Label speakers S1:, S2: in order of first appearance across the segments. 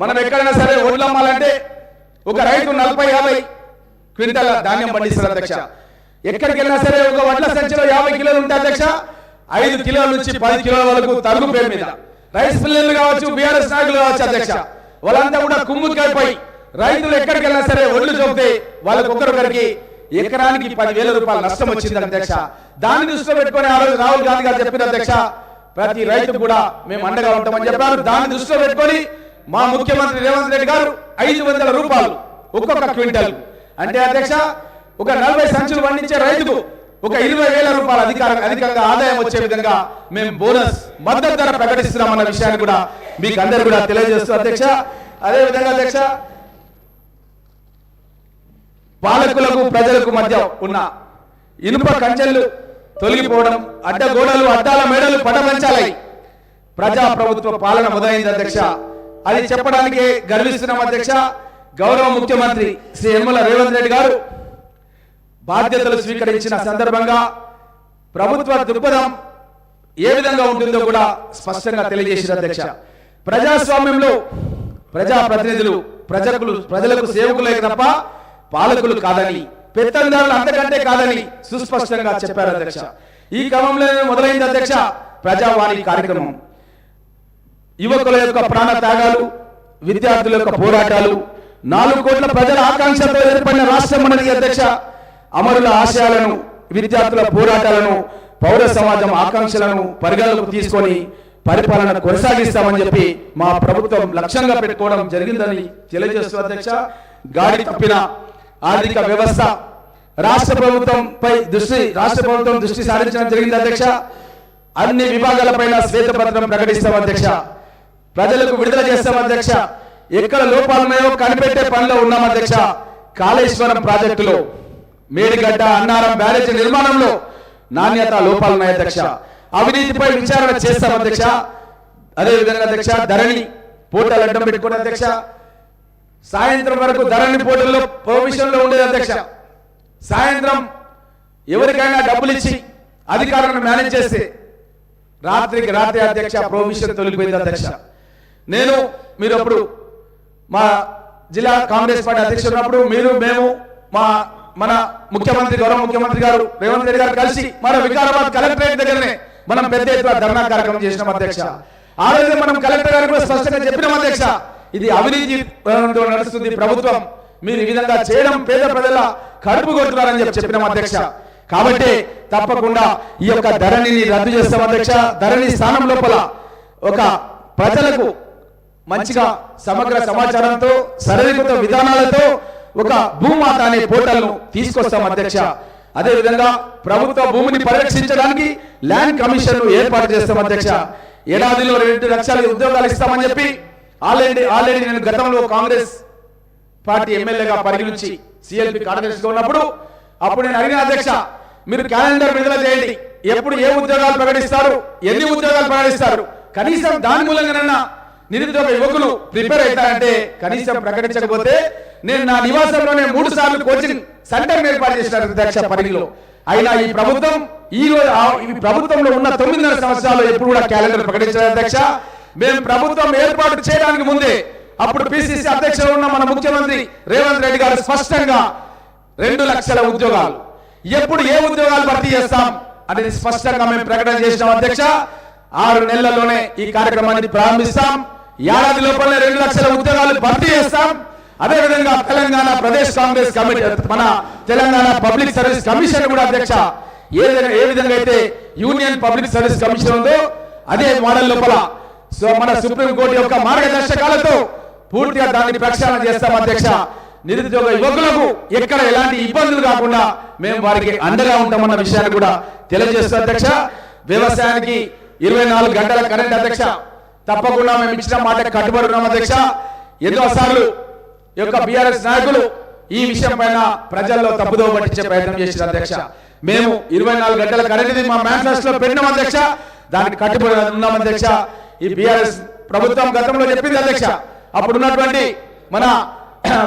S1: మనం ఎక్కడైనా సరే ఒడ్లు అమ్మాలంటే ఒక రైతు నలభై యాభై క్వింటాల ధాన్యం పండిస్తారు అధ్యక్ష. ఎక్కడికి వెళ్ళినా సరే ఒక వడ్ల సంచిలో యాభై కిలోలు ఉంటాయి అధ్యక్ష. ఐదు కిలోల నుంచి పది కిలోల వరకు తరుగు పేరు మీద. రైస్ మిల్లర్లు కావచ్చు బీఆర్ఎస్ నాయకులు కావచ్చు అధ్యక్ష. వాళ్ళంతా కూడా కుమ్ముకాయపై రైతులు ఎక్కడికి వెళ్ళినా సరే ఒడ్లు చూపితే వాళ్ళకి ఒకరొకరికి ఎకరానికి పదివేల రూపాయలు నష్టం వచ్చింది అధ్యక్ష. దాన్ని దృష్టిలో పెట్టుకొని ఆ రోజు రాహుల్ గాంధీ గారు చెప్పిన అధ్యక్ష ప్రతి రైతు కూడా మేము అండగా ఉంటామని చెప్పారు. దాన్ని దృష్టిలో పెట్టుకొని మా ముఖ్యమంత్రి రేవంత్ రెడ్డి గారు ఐదు వందల రూపాయలు ఒక్కొక్క క్వింటల్. అంటే అధ్యక్ష ఒక నలభై సంచులు పండించే రైతుకు ఒక ఇరవై వేల రూపాయల అధికార అధికంగా ఆదాయం వచ్చే విధంగా మేము బోనస్ మద్దతు ధర ప్రకటిస్తున్నామన్న విషయాన్ని కూడా మీకు అందరు కూడా తెలియజేస్తూ అధ్యక్ష అదే విధంగా అధ్యక్ష పాలకులకు ప్రజలకు మధ్య ఉన్న ఇనుప కంచెలు తొలగిపోవడం అడ్డగోడలు అడ్డాల మేడలు పడమంచాలై ప్రజా ప్రభుత్వ పాలన మొదలైంది అధ్యక్ష. అది చెప్పడానికి గర్విస్తున్నాం అధ్యక్ష. గౌరవ ముఖ్యమంత్రి శ్రీ యనమల రేవంత్ రెడ్డి గారు. బాధ్యతలు స్వీకరించిన సందర్భంగా ప్రభుత్వ దృక్పథం ఏ విధంగా ఉంటుందో కూడా స్పష్టంగా తెలియజేసిన అధ్యక్ష. ప్రజాస్వామ్యంలో ప్రజాప్రతినిధులు ప్రజలకు ప్రజలకు సేవకులే తప్ప పాలకులు కాదని పెత్తందారులు అంతకంటే కాదని సుస్పష్టంగా చెప్పారు అధ్యక్ష. ఈ క్రమంలోనే మొదలైంది అధ్యక్ష ప్రజావాణి కార్యక్రమం. యువకుల యొక్క ప్రాణ త్యాగాలు విద్యార్థుల యొక్క పోరాటాలు నాలుగు కోట్ల ప్రజల ఆకాంక్షలతో ఏర్పడిన రాష్ట్రం మండలి అధ్యక్ష అమరుల ఆశయాలను విద్యార్థుల పోరాటాలను పౌర సమాజం ఆకాంక్షలను పరిగణలోకి తీసుకొని పరిపాలన కొనసాగిస్తామని చెప్పి మా ప్రభుత్వం లక్ష్యంగా పెట్టుకోవడం జరిగిందని తెలియజేస్తూ అధ్యక్ష గాడి తప్పిన ఆర్థిక వ్యవస్థ. రాష్ట్ర ప్రభుత్వంపై దృష్టి రాష్ట్ర ప్రభుత్వం దృష్టి సారించడం జరిగింది అధ్యక్ష. అన్ని విభాగాలపైన శ్వేతపత్రం ప్రకటిస్తాం అధ్యక్ష. ప్రజలకు విడుదల చేస్తాం అధ్యక్ష. ఎక్కడ లోపాలున్నాయో కనిపెట్టే పనిలో ఉన్నాం అధ్యక్ష. కాళేశ్వరం ప్రాజెక్టులో మేడిగడ్డ అన్నారం బ్యారేజ్ నిర్మాణంలో నాణ్యత లోపాలున్నాయి అధ్యక్ష. అవినీతిపై విచారణ చేస్తాం అధ్యక్ష. అదే విధంగా అధ్యక్ష ధరణి పోర్టల్ అడ్డం పెట్టుకుని అధ్యక్ష. సాయంత్రం వరకు ధరణి పోర్టల్లో ప్రొవిషన్లో ఉండేది అధ్యక్ష. సాయంత్రం ఎవరికైనా డబ్బులు ఇచ్చి అధికారులను మేనేజ్ చేస్తే రాత్రికి రాత్రి అధ్యక్ష ప్రొవిషన్ తొలిపోయింది అధ్యక్ష. నేను మీరు అప్పుడు మా జిల్లా కాంగ్రెస్ పార్టీ అధ్యక్షుడు ఉన్నప్పుడు మీరు మేము మా మన ముఖ్యమంత్రి గౌరవ ముఖ్యమంత్రి గారు రేవంత్ రెడ్డి గారు కలిసి మన వికారాబాద్ కలెక్టరేట్ దగ్గరనే మనం పెద్ద ఎత్తున ధర్నా కార్యక్రమం చేసినాం అధ్యక్ష. ఆ రోజు మనం కలెక్టర్ గారు కూడా స్పష్టంగా చెప్పినాం అధ్యక్ష. ఇది అవినీతి నడుస్తుంది ప్రభుత్వం. మీరు ఈ విధంగా చేయడం పేద ప్రజల కడుపు కొడుతున్నారని చెప్పి చెప్పినాం అధ్యక్ష. కాబట్టి తప్పకుండా ఈ యొక్క ధరణిని రద్దు చేస్తాం అధ్యక్ష. ధరణి స్థానం లోపల ఒక ప్రజలకు మంచిగా సమగ్ర సమాచారంతో సరళీకృత విధానాలతో ఒక భూమాత అనే పోర్టల్ను తీసుకొస్తాం అధ్యక్ష. అదే విధంగా ప్రభుత్వ భూమిని పరిరక్షించడానికి ల్యాండ్ కమిషన్ ఏర్పాటు చేస్తాం అధ్యక్ష. ఏడాదిలో రెండు లక్షల ఉద్యోగాలు ఇస్తామని చెప్పి ఆల్రెడీ ఆల్రెడీ నేను గతంలో కాంగ్రెస్ పార్టీ ఎమ్మెల్యేగా పరిగణించి సిఎల్పి కార్యదర్శిగా ఉన్నప్పుడు అప్పుడు నేను అడిగిన అధ్యక్ష మీరు క్యాలెండర్ విడుదల చేయండి. ఎప్పుడు ఏ ఉద్యోగాలు ప్రకటిస్తారు? ఎన్ని ఉద్యోగాలు ప్రకటిస్తారు? కనీసం దాని మూలంగానైనా నిరుద్యోగ యువకులు ప్రిపేర్ అవుతారంటే కనీసం ప్రకటించకపోతే నేను నా నివాసంలోనే మూడు సార్లు కోచింగ్ సెంటర్ ఏర్పాటు చేసిన అధ్యక్ష పరిధిలో. అయినా ఈ ప్రభుత్వం ఈ రోజు ఈ ప్రభుత్వంలో ఉన్న తొమ్మిదిన్నర సంవత్సరాలు ఎప్పుడు కూడా క్యాలెండర్ ప్రకటించారు అధ్యక్ష. మేము ప్రభుత్వం ఏర్పాటు చేయడానికి ముందే అప్పుడు పిసిసి అధ్యక్షులు ఉన్న మన ముఖ్యమంత్రి రేవంత్ రెడ్డి గారు స్పష్టంగా రెండు లక్షల ఉద్యోగాలు. ఎప్పుడు ఏ ఉద్యోగాలు భర్తీ చేస్తాం అనేది స్పష్టంగా మేము ప్రకటన చేసినాం అధ్యక్ష. ఆరు నెలల్లోనే ఈ కార్యక్రమాన్ని ప్రారంభిస్తాం. ఏడాది లోపల రెండు లక్షల ఉద్యోగాలు భర్తీ చేస్తాం. అదేవిధంగా తెలంగాణ ప్రదేశ్ కాంగ్రెస్ కమిటీ మన తెలంగాణ పబ్లిక్ సర్వీస్ కమిషన్ కూడా అధ్యక్ష. ఏ విధంగా ఏ విధంగా అయితే యూనియన్ పబ్లిక్ సర్వీస్ కమిషన్ ఉందో అదే మోడల్ లోపల సో మన సుప్రీం కోర్టు యొక్క మార్గదర్శకాలతో పూర్తిగా దాన్ని ప్రక్షాళన చేస్తాం అధ్యక్ష. నిరుద్యోగ యువకులకు ఎక్కడ ఎలాంటి ఇబ్బందులు కాకుండా మేము వారికి అండగా ఉంటామన్న విషయాన్ని కూడా తెలియజేస్తాం అధ్యక్ష. వ్యవసాయానికి ఇరవై నాలుగు గంటల కరెంట్ అధ్యక్ష. తప్పకుండా మేము ఇచ్చిన మాట కట్టుబడి ఉన్నాం అధ్యక్ష. ఎన్నోసార్లు ఈ యొక్క బీఆర్ఎస్ నాయకులు ఈ విషయం పైన ప్రజల్లో తప్పుదో పట్టించే ప్రయత్నం చేసిన అధ్యక్ష. మేము ఇరవై నాలుగు గంటల కరెంట్ మా మేనిఫెస్టోలో పెట్టినాం అధ్యక్ష. దానికి కట్టుబడి ఉన్నాం అధ్యక్ష. ఈ బీఆర్ఎస్ ప్రభుత్వం గతంలో చెప్పింది అధ్యక్ష. అప్పుడు ఉన్నటువంటి మన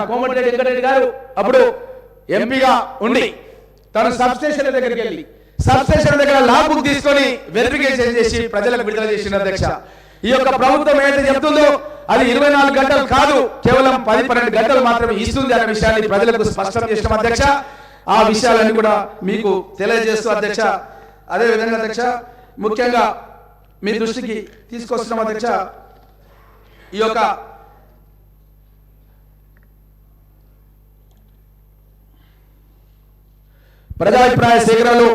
S1: కోమటిరెడ్డి వెంకటరెడ్డి గారు అప్పుడు ఎంపీగా ఉండి తను సబ్స్టేషన్ దగ్గరికి వెళ్ళి సబ్స్టేషన్ దగ్గర లాబుక్ తీసుకొని వెరిఫికేషన్ చేసి ప్రజలకు విడుదల చేసిన అధ్యక్ష. ఈ యొక్క ప్రభుత్వం ఏదైతే చెప్తుందో అది ఇరవై నాలుగు గంటలు కాదు కేవలం పది పన్నెండు గంటలు మాత్రమే ఇస్తుంది అనే విషయాన్ని ప్రజలకు స్పష్టం చేసిన అధ్యక్ష. ఆ విషయాలన్నీ కూడా మీకు తెలియజేస్తూ అధ్యక్ష. అదేవిధంగా అధ్యక్ష ముఖ్యంగా మీ దృష్టికి తీసుకొస్తున్నాం అధ్యక్ష. ఈ యొక్క ప్రజాభిప్రాయ సేకరణలో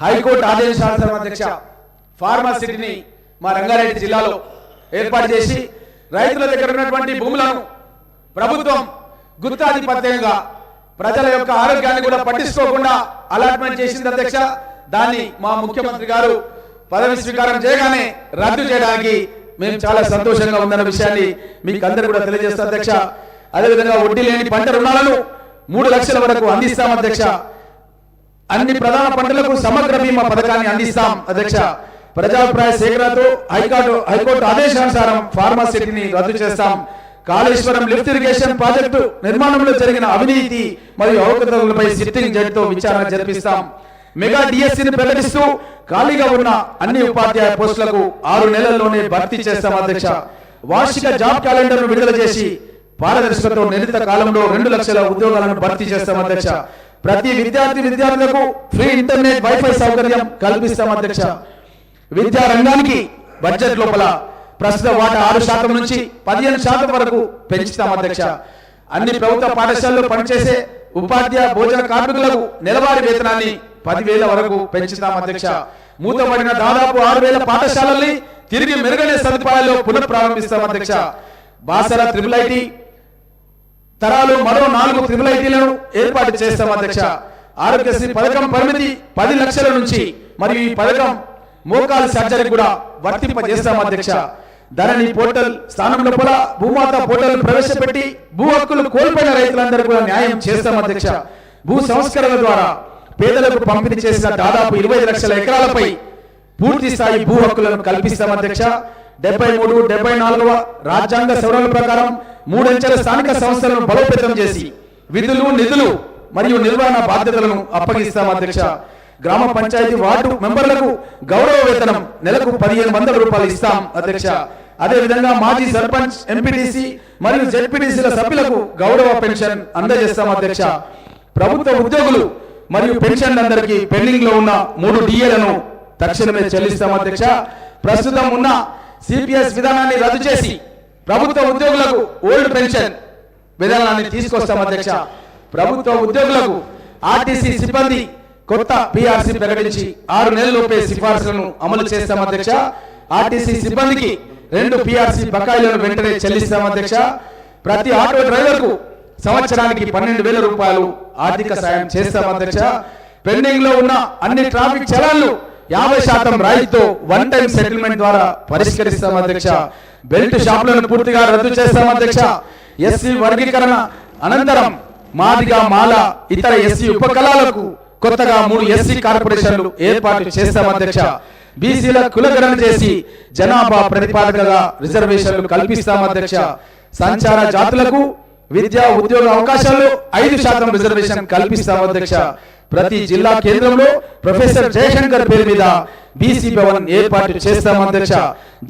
S1: హైకోర్టు ఆదేశాల అధ్యక్ష ఫార్మసిటీని మా రంగారెడ్డి జిల్లాలో ఏర్పాటు చేసి రైతుల దగ్గర ఉన్నటువంటి భూములను ప్రభుత్వం గుత్తాధిపత్యంగా ప్రజల యొక్క ఆరోగ్యాన్ని కూడా పట్టించుకోకుండా అలాట్మెంట్ చేసింది అధ్యక్ష. దాన్ని మా ముఖ్యమంత్రి గారు పదవి స్వీకారం చేయగానే రద్దు చేయడానికి మేము చాలా సంతోషంగా ఉందన్న విషయాన్ని మీకు అందరూ కూడా తెలియజేస్తాం అధ్యక్ష. అదేవిధంగా వడ్డీ లేని పంట రుణాలను మూడు లక్షల వరకు అందిస్తాం అధ్యక్ష. అన్ని ప్రధాన పంటలకు సమగ్ర బీమా పథకాన్ని అందిస్తాం అధ్యక్ష. ప్రజాభిప్రాయ సేకరణతో హైకోర్టు హైకోర్టు ఆదేశానుసారం ఫార్మాసిటీని రద్దు చేస్తాం. కాళేశ్వరం లిఫ్ట్ ఇరిగేషన్ ప్రాజెక్టు నిర్మాణంలో జరిగిన అవినీతి మరియు అవకతలపై సిట్టింగ్ జడ్జితో విచారణ జరిపిస్తాం. మెగా డిఎస్సిని ప్రకటిస్తూ ఖాళీగా ఉన్న అన్ని ఉపాధ్యాయ పోస్టులకు ఆరు నెలల్లోనే భర్తీ చేస్తాం అధ్యక్ష. వార్షిక జాబ్ క్యాలెండర్ విడుదల చేసి పారదర్శకతో నిర్ణీత కాలంలో రెండు లక్షల ఉద్యోగాలను భర్తీ చేస్తాం అధ్యక్ష. ప్రతి విద్యార్థి విద్యార్థులకు ఫ్రీ ఇంటర్నెట్ వైఫై సౌకర్యం కల్పిస్తాం అధ్యక్ష. విద్యా రంగానికి బడ్జెట్ లోపల ప్రస్తుత వాటా ఆరు శాతం నుంచి పదిహేను శాతం వరకు పెంచుతాం అధ్యక్ష. అన్ని ప్రభుత్వ పాఠశాలలో పనిచేసే ఉపాధ్యాయ భోజన కార్మికులకు నెలవారీ వేతనాన్ని పదివేల వరకు పెంచుతాం అధ్యక్ష. మూతపడిన దాదాపు ఆరు వేల పాఠశాలల్ని తిరిగి మెరుగైన సదుపాయాల్లో పునఃప్రారంభిస్తాం అధ్యక్ష. బాసర త్రిబుల్ ఐటీ తరాలు మరో నాలుగు త్రిబుల్ ఐటీలను ఏర్పాటు చేస్తాం అధ్యక్ష. ఆరోగ్యశ్రీ పథకం పరిమితి పది లక్షల నుంచి మరియు ఈ పథకం మోకాలు సర్జరీ కూడా వర్తింపజేస్తాం అధ్యక్ష. ధరణి పోర్టల్ స్థానం లోపల భూమాత పోర్టల్ ప్రవేశపెట్టి భూ హక్కులు కోల్పోయిన రైతులందరూ కూడా న్యాయం చేస్తాం అధ్యక్ష. భూ సంస్కరణ ద్వారా పేదలకు పంపిణీ చేసిన దాదాపు ఇరవై లక్షల ఎకరాలపై పూర్తి స్థాయి భూ హక్కులను కల్పిస్తాం అధ్యక్ష. డెబ్బై మూడు డెబ్బై నాలుగవ రాజ్యాంగ సవరణల ప్రకారం మూడంచెల స్థానిక సంస్థలను బలోపేతం చేసి విధులు నిధులు మరియు నిర్వహణ బాధ్యతలను అప్పగిస్తాం అధ్యక్ష. గ్రామ పంచాయతీ వార్డు మెంబర్లకు గౌరవ వేతనం. నెలకు పదిహేను వందల రూపాయలు ఇస్తాం అధ్యక్ష. అదే విధంగా మాజీ సర్పంచ్ ఎంపీటీసీ మరియు జెడ్పీటీసీల సభ్యులకు గౌరవ పెన్షన్ అందజేస్తాం అధ్యక్ష. ప్రభుత్వ ఉద్యోగులు మరియు పెన్షన్లందరికీ పెండింగ్లో ఉన్న మూడు డిఏలను తక్షణమే చెల్లిస్తాం అధ్యక్ష. ప్రస్తుతం ఉన్న సిపిఎస్ విధానాన్ని రద్దు చేసి ప్రభుత్వ ఉద్యోగులకు ఓల్డ్ పెన్షన్ విధానాన్ని తీసుకొస్తాం అధ్యక్ష. ప్రభుత్వ ఉద్యోగులకు ఆర్టీసీ సిబ్బంది కొత్త పిఆర్సీ ప్రకటించి ఆరు నెలలలోపే సిఫార్సులను అమలు చేస్తాం అధ్యక్ష. ఆర్టీసీ సిబ్బందికి రెండు పిఆర్సీ బకాయిలను వెంటనే చెల్లిస్తాం అధ్యక్ష. ప్రతి ఆటో డ్రైవర్కు సంవత్సరానికి పన్నెండు వేల రూపాయలు ఆర్థిక సాయం చేస్తాం అధ్యక్ష. పెండింగ్లో ఉన్న అన్ని ట్రాఫిక్ చలాన్లు యాభై శాతం రాయితో వన్ టైం సెటిల్మెంట్ ద్వారా పరిష్కరిస్తాం అధ్యక్ష. బెల్ట్ షాపులను పూర్తిగా రద్దు చేస్తాం అధ్యక్ష. ఎస్సీ వర్గీకరణ అనంతరం మాదిగా మాల ఇతర ఎస్సీ ఉపకళాలకు కొత్తగా మూడు ఎస్సీ కార్పొరేషన్లు ఏర్పాటు చేస్తాం అధ్యక్ష. బీసీల కులగణన చేసి జనాభా ప్రతిపాదకగా రిజర్వేషన్లు కల్పిస్తాం అధ్యక్ష. సంచార జాతులకు విద్యా ఉద్యోగ అవకాశాల్లో ఐదు శాతం రిజర్వేషన్ కల్పిస్తాం అధ్యక్ష. ప్రతి జిల్లా కేంద్రంలో ప్రొఫెసర్ జయశంకర్ పేరు మీద బీసీ భవన్ ఏర్పాటు చేస్తాం అధ్యక్ష.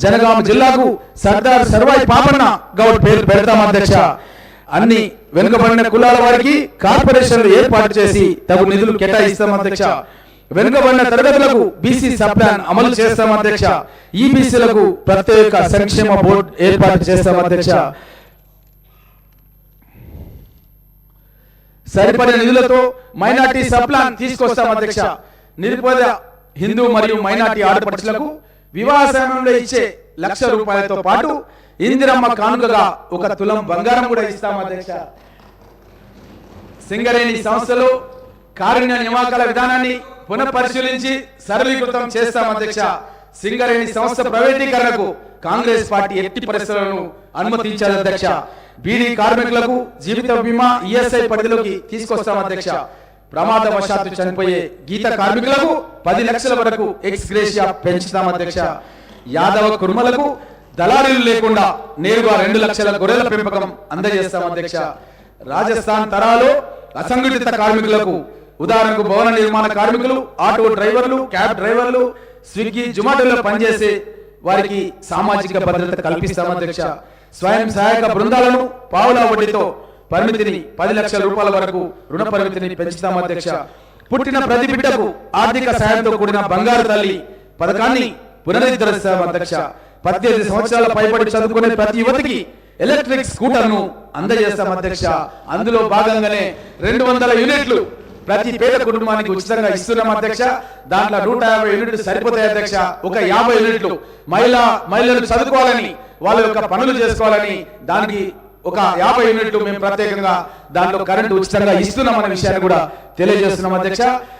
S1: జనగామ జిల్లాకు సర్దార్ సర్వాయి పాపన్న గౌడ్ పేరు పెడతాం అధ్యక్ష. అన్ని వెనుకబడిన కులాల వారికి కార్పొరేషన్లు ఏర్పాటు చేసి తగు నిధులు కేటాయిస్తాం అధ్యక్ష. వెనుకబడిన తరగతులకు బీసీ సప్లాన్ అమలు చేస్తాం అధ్యక్ష. ఈ బీసీలకు ప్రత్యేక సంక్షేమ బోర్డు ఏర్పాటు చేస్తాం అధ్యక్ష. సరిపడే నిధులతో మైనార్టీ సప్లాన్ తీసుకొస్తాం అధ్యక్ష. నిరుపేద హిందూ మరియు మైనార్టీ ఆడపడుచులకు వివాహ సమయంలో ఇచ్చే లక్ష రూపాయలతో పాటు ఇందిరమ్మ కానుకగా ఒక తులం బంగారం కూడా ఇస్తాం అధ్యక్ష. సింగరేణి సంస్థలు కారుణ్య నియామకాల విధానాన్ని పునఃపరిశీలించి సరళీకృతం చేస్తాం అధ్యక్ష. సింగరేణి సంస్థ ప్రైవేటీకరణకు కాంగ్రెస్ పార్టీ ఎట్టి పరిస్థితులను అనుమతించారు అధ్యక్ష. బీడీ కార్మికులకు జీవిత బీమా ఈఎస్ఐ పరిధిలోకి తీసుకొస్తాం అధ్యక్ష. ప్రమాదవశాత్తు చనిపోయే గీత కార్మికులకు పది లక్షల వరకు ఎక్స్ గ్రేషియా పెంచుతాం అధ్యక్ష యాదవ కుర్మలకు దళారీలు లేకుండా నేరుగా రెండు లక్షల గొర్రెల పెంపకం అందజేస్తాం అధ్యక్ష రాజస్థాన్ తరాలు అసంఘటిత కార్మికులకు ఉదాహరణకు భవన నిర్మాణ కార్మికులు ఆటో డ్రైవర్లు క్యాబ్ డ్రైవర్లు స్విగ్గీ జొమాటోలో పనిచేసే వారికి సామాజిక భద్రత కల్పిస్తాం అధ్యక్ష స్వయం సహాయక బృందాలను పావుల వడ్డీతో పరిమితిని పది లక్షల రూపాయల వరకు రుణ పరిమితిని పెంచుతాం అధ్యక్ష. పుట్టిన ప్రతి బిడ్డకు ఆర్థిక సాయంతో కూడిన బంగారు తల్లి పథకాన్ని పునరుద్ధరిస్తాం అధ్యక్ష. పద్దెనిమిది సంవత్సరాల పైబడి చదువుకునే ప్రతి యువతికి ఎలక్ట్రిక్ స్కూటర్ను అందజేస్తాం అధ్యక్ష. అందులో భాగంగానే రెండు వందల యూనిట్లు ప్రతి పేద కుటుంబానికి ఉచితంగా ఇస్తున్నాం అధ్యక్ష. దాంట్లో నూట యాభై యూనిట్లు సరిపోతాయి అధ్యక్ష. ఒక యాభై యూనిట్లు మహిళ మహిళలు చదువుకోవాలని వాళ్ళ యొక్క పనులు చేసుకోవాలని దానికి ఒక యాభై యూనిట్లు మేము ప్రత్యేకంగా దాంట్లో కరెంటు ఉచితంగా ఇస్తున్నాం అనే విషయాన్ని కూడా తెలియజేస్తున్నాం అధ్యక్ష.